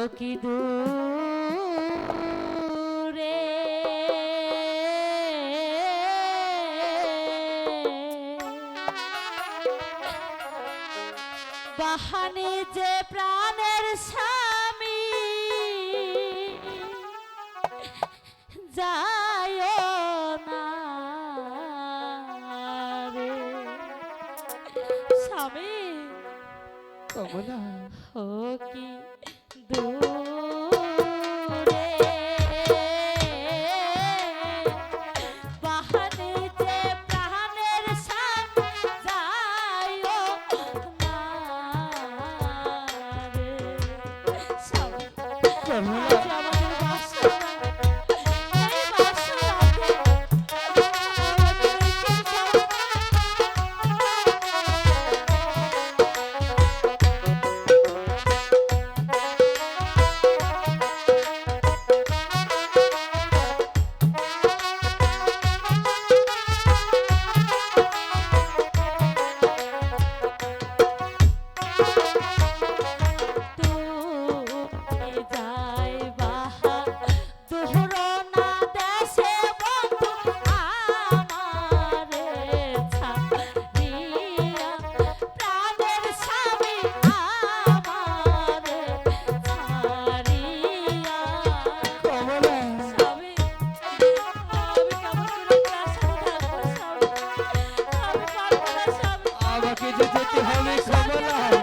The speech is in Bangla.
ও কি দূরে? বাহানি যে প্রাণের স্বামী যায় না রে। স্বামী কমলা। ও কি দূরে যেতে হবে সবলা।